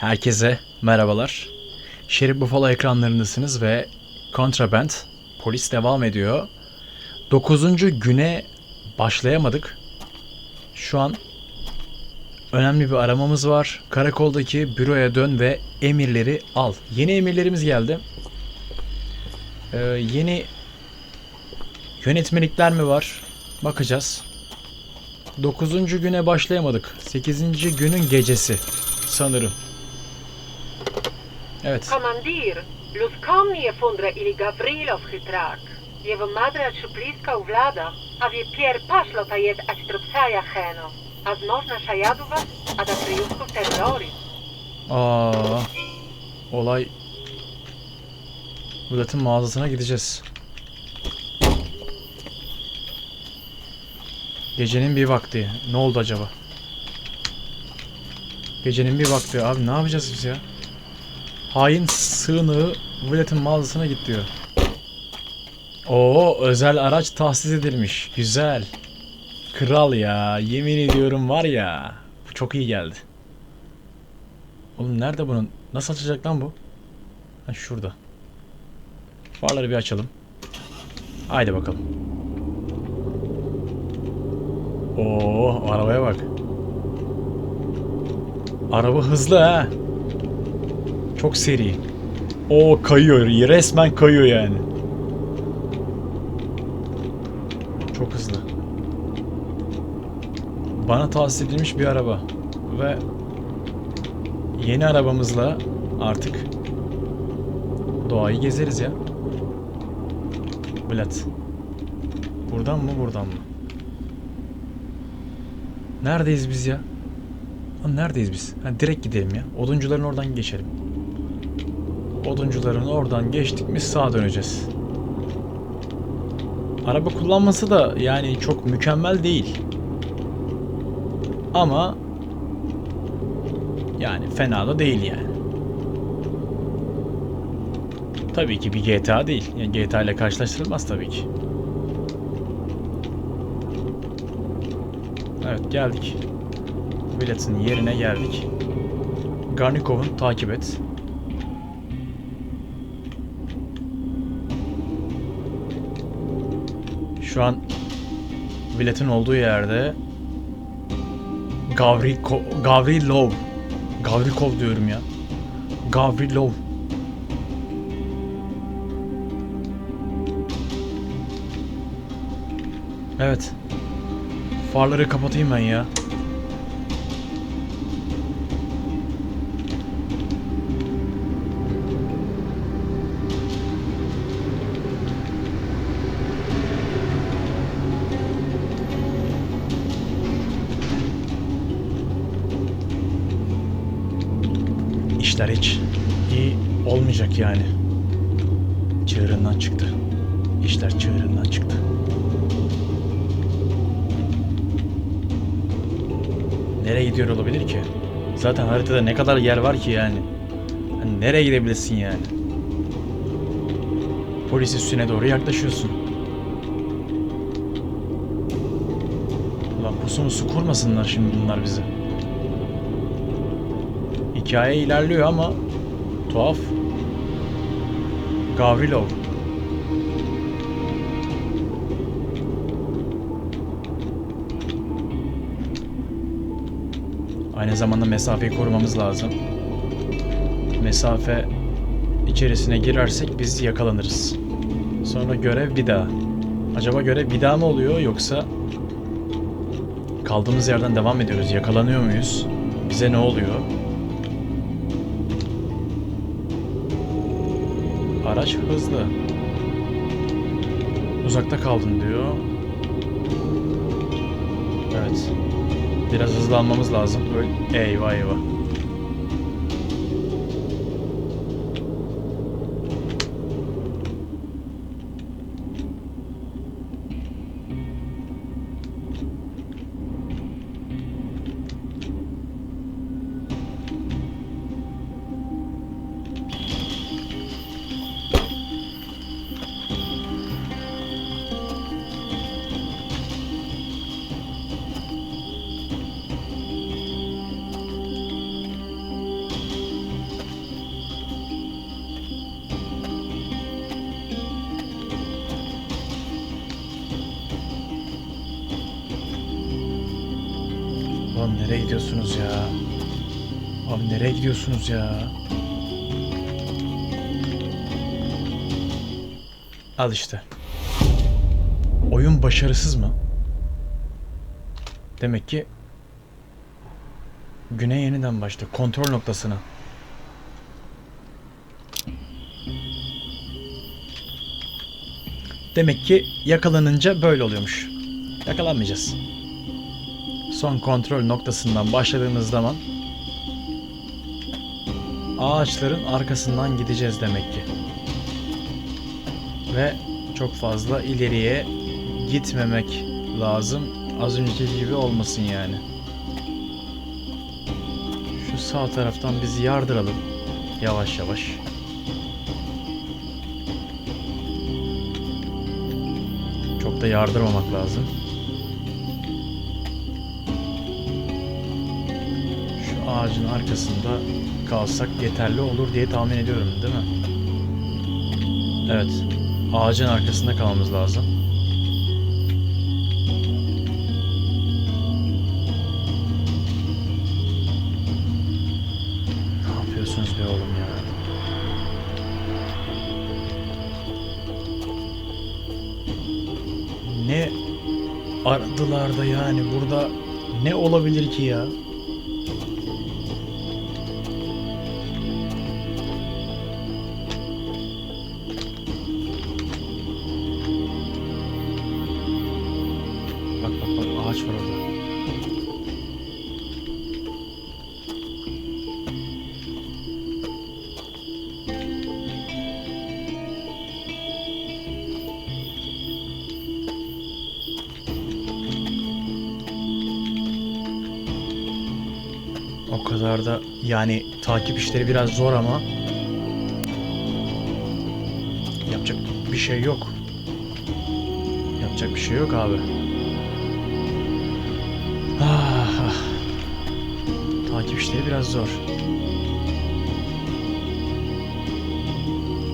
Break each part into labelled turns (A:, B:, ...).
A: Herkese merhabalar. Şerif Buffalo ekranlarındasınız ve Contraband polis devam ediyor. 9. güne başlayamadık. Şu an önemli bir aramamız var. Karakoldaki büroya dön ve emirleri al. Yeni emirlerimiz geldi. Ee, yeni yönetmelikler mi var? Bakacağız. 9. güne başlayamadık. 8. günün gecesi sanırım. Evet.
B: Komandir, luskomnie fundre ili Gavrilov hitrák. Jevo madra šuplíska vlada, a vie pier pašlo ta jed ať trupcaja heno. A zmožna šajaduva, a da prijusku terrori.
A: Aa, olay Bulat'ın mağazasına gideceğiz. Gecenin bir vakti. Ne oldu acaba? Gecenin bir vakti. Abi ne yapacağız biz ya? Hain sığınağı Bulat'ın mağazasına git diyor. Oo özel araç tahsis edilmiş. Güzel. Kral ya. Yemin ediyorum var ya. Bu çok iyi geldi. Oğlum nerede bunun? Nasıl açacak lan bu? Ha şurada. Farları bir açalım. Haydi bakalım. Oo arabaya bak. Araba hızlı ha. Çok seri. Oo kayıyor. Resmen kayıyor yani. Çok hızlı. Bana tahsis edilmiş bir araba. Ve yeni arabamızla artık doğayı gezeriz ya. Vlad. Buradan mı buradan mı? Neredeyiz biz ya? Neredeyiz biz? Ha, direkt gidelim ya. Oduncuların oradan geçelim. Oduncuların oradan geçtik mi sağa döneceğiz. Araba kullanması da yani çok mükemmel değil. Ama yani fena da değil yani. Tabii ki bir GTA değil. Yani GTA ile karşılaştırılmaz tabii ki. Evet geldik. Biletin yerine geldik. Garnikov'un takip et. Şu an biletin olduğu yerde Gavriko, Gavrilov Gavrikov diyorum ya. Gavrilov. Evet. Farları kapatayım ben ya. İşler hiç iyi olmayacak yani. Çığırından çıktı. İşler çığırından çıktı. Nereye gidiyor olabilir ki? Zaten haritada ne kadar yer var ki yani. Hani nereye gidebilirsin yani? Polis üstüne doğru yaklaşıyorsun. Ulan pusu kurmasınlar şimdi bunlar bizi. Hikaye ilerliyor ama tuhaf. Gavrilov. Aynı zamanda mesafeyi korumamız lazım. Mesafe içerisine girersek biz yakalanırız. Sonra görev bir daha. Acaba görev bir daha mı oluyor yoksa kaldığımız yerden devam ediyoruz? Yakalanıyor muyuz? Bize ne oluyor? Araç hızlı. Uzakta kaldın diyor. Evet. Biraz hızlanmamız lazım. Böyle eyvah eyvah. Nereye gidiyorsunuz ya? Abi nereye gidiyorsunuz ya? Al işte. Oyun başarısız mı? Demek ki güne yeniden başla. Kontrol noktasına. Demek ki yakalanınca böyle oluyormuş. Yakalanmayacağız. Son kontrol noktasından başladığımız zaman ağaçların arkasından gideceğiz demek ki. Ve çok fazla ileriye gitmemek lazım. Az önceki gibi olmasın yani. Şu sağ taraftan bizi yardıralım. Yavaş yavaş. Çok da yardırmamak lazım. Ağacın arkasında kalsak yeterli olur diye tahmin ediyorum değil mi? Evet. Ağacın arkasında kalmamız lazım. Ne yapıyorsunuz be oğlum ya? Ne aradılar da yani burada ne olabilir ki ya? Bak bak ağaç var orada. O kadar da yani takip işleri biraz zor ama yapacak bir şey yok. Yapacak bir şey yok abi. Ah, ah. Takip işleri biraz zor.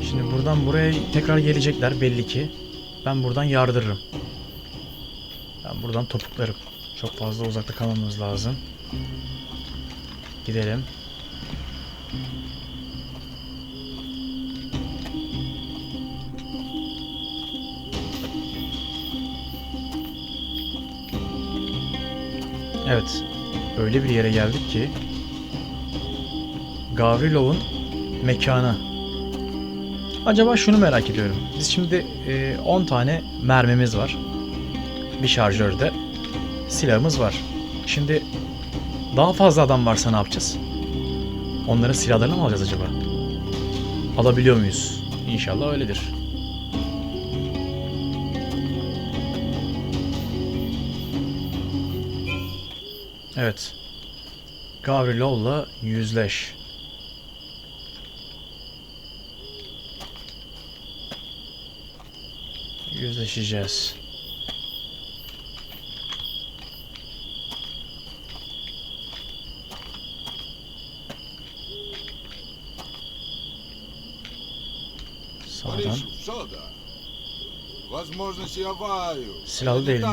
A: Şimdi buradan buraya tekrar gelecekler belli ki. Ben buradan yardırırım. Ben buradan topuklarım. Çok fazla uzakta kalmamız lazım. Gidelim. Evet. Öyle bir yere geldik ki Gavrilov'un mekanı. Acaba şunu merak ediyorum. Biz şimdi e, 10 tane mermimiz var. Bir şarjörde silahımız var. Şimdi daha fazla adam varsa ne yapacağız? Onların silahlarını mı alacağız acaba? Alabiliyor muyuz? İnşallah öyledir. Evet. Gavrilov'la yüzleş. Yüzleşeceğiz. Sağdan. Silahlı
C: değil mi?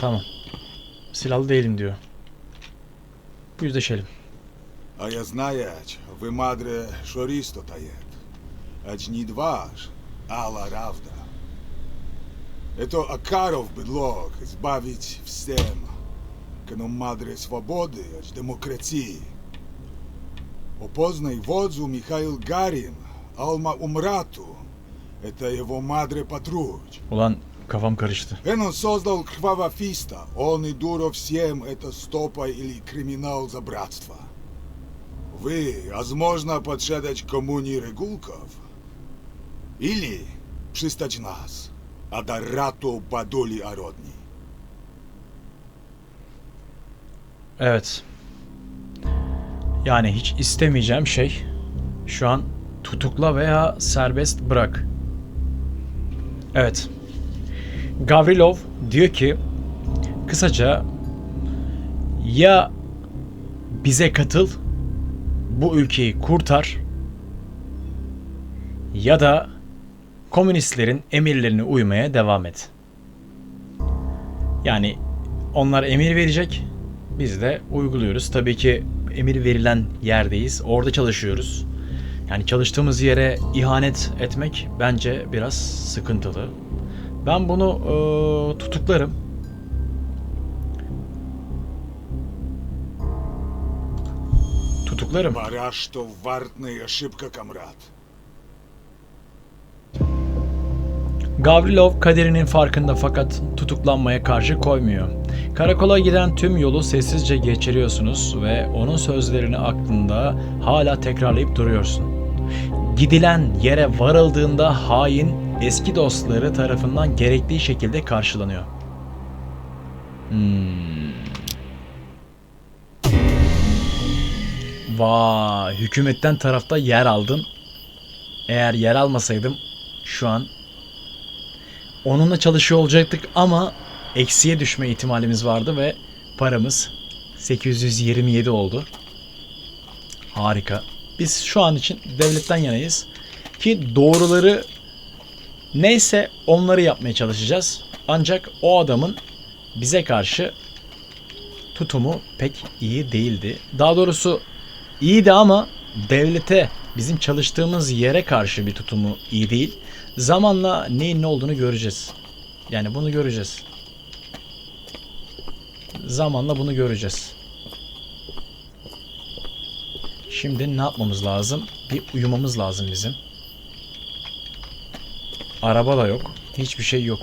A: Tamam. Silahlı değilim diyor. Yüzleşelim.
C: А я знаєш, ви мадре шорісто таєт. Ач ні дваш, ала равда. Это Акаров бедлог, збавить всем. Кано мадре свободи, ач демократії. Опознай водзу Михаил Гарин, Алма Умрату. Это его мадре Патруч.
A: Ulan kafam karıştı.
C: Эн он создал Кровофиста. Он и дуро всем это стопа или криминал за братство. Вы, возможно, подшедать коммуни регулков? Или пристать нас, а да рату бадули ородни.
A: Evet. Yani hiç istemeyeceğim şey şu an tutukla veya serbest bırak. Evet. Gavrilov diyor ki kısaca ya bize katıl bu ülkeyi kurtar ya da komünistlerin emirlerine uymaya devam et. Yani onlar emir verecek. Biz de uyguluyoruz. Tabii ki emir verilen yerdeyiz. Orada çalışıyoruz. Yani çalıştığımız yere ihanet etmek bence biraz sıkıntılı. Ben bunu eee, tutuklarım. Tutuklarım.
C: Пора, что вартная ошибка, комрад.
A: Gavrilov kaderinin farkında fakat tutuklanmaya karşı koymuyor. Karakola giden tüm yolu sessizce geçiriyorsunuz ve onun sözlerini aklında hala tekrarlayıp duruyorsun. Gidilen yere varıldığında hain eski dostları tarafından gerektiği şekilde karşılanıyor. Hmm. Vay, hükümetten tarafta yer aldın. Eğer yer almasaydım şu an Onunla çalışıyor olacaktık ama eksiye düşme ihtimalimiz vardı ve paramız 827 oldu. Harika. Biz şu an için devletten yanayız ki doğruları neyse onları yapmaya çalışacağız. Ancak o adamın bize karşı tutumu pek iyi değildi. Daha doğrusu iyiydi ama devlete bizim çalıştığımız yere karşı bir tutumu iyi değil. Zamanla neyin ne olduğunu göreceğiz. Yani bunu göreceğiz. Zamanla bunu göreceğiz. Şimdi ne yapmamız lazım? Bir uyumamız lazım bizim. Araba da yok. Hiçbir şey yok.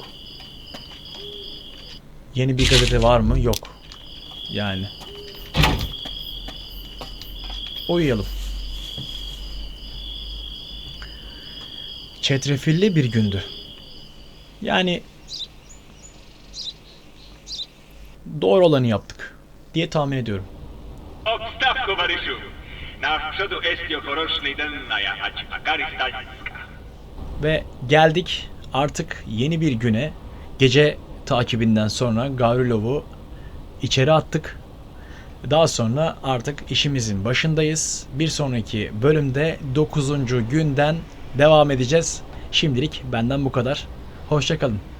A: Yeni bir gazete var mı? Yok. Yani. Uyuyalım. Çetrefilli bir gündü. Yani doğru olanı yaptık diye tahmin ediyorum.
D: Odstawko, Marysiu! Na przodu Estio chorosznej dennaja, ać Akaristańska.
A: Ve geldik artık yeni bir güne. Gece takibinden sonra Gavrilov'u içeri attık. Daha sonra artık işimizin başındayız. Bir sonraki bölümde 9. günden devam edeceğiz. Şimdilik benden bu kadar. Hoşçakalın.